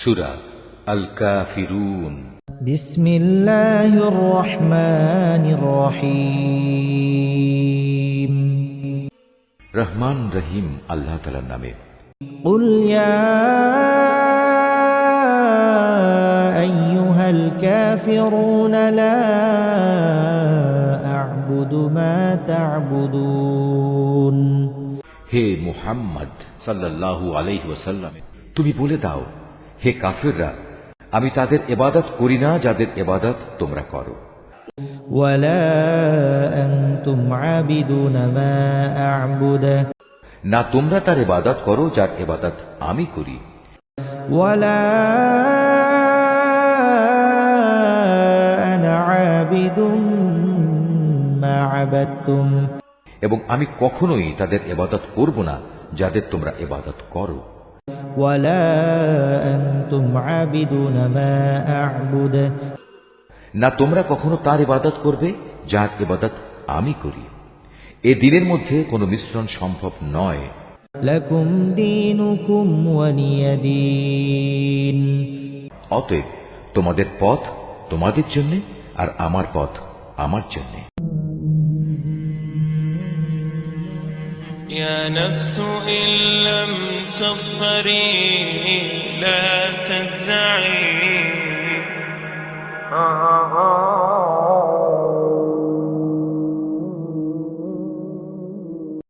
সুরা আল কাফিরুন بسم الله الرحمن الرحيم রহমান রহিম আল্লাহ তালার নামে قل يا أيها الكافرون لا أعبد ما تعبدون হে মুহাম্মদ সাল্লাল্লাহু আলাইহি ওয়াসাল্লাম তুমি বলে দাও হে কাফিররা আমি তাদের এবাদত করি না যাদের এবাদত তোমরা করো। না তোমরা তার এবাদত করো যার এবাদত আমি করি। এবং আমি কখনোই তাদের এবাদত করব না যাদের তোমরা এবাদত করো। ولا أنتم عابدون ما أعبد না তোমরা কখনো তার ইবাদত করবে যার ইবাদত আমি করি এ দিনের মধ্যে কোনো মিশ্রণ সম্ভব নয় لكم دينكم ولي دين অতএব তোমাদের পথ তোমাদের জন্য আর আমার পথ আমার জন্য يا نفس إن لم تظفري لا تجزعي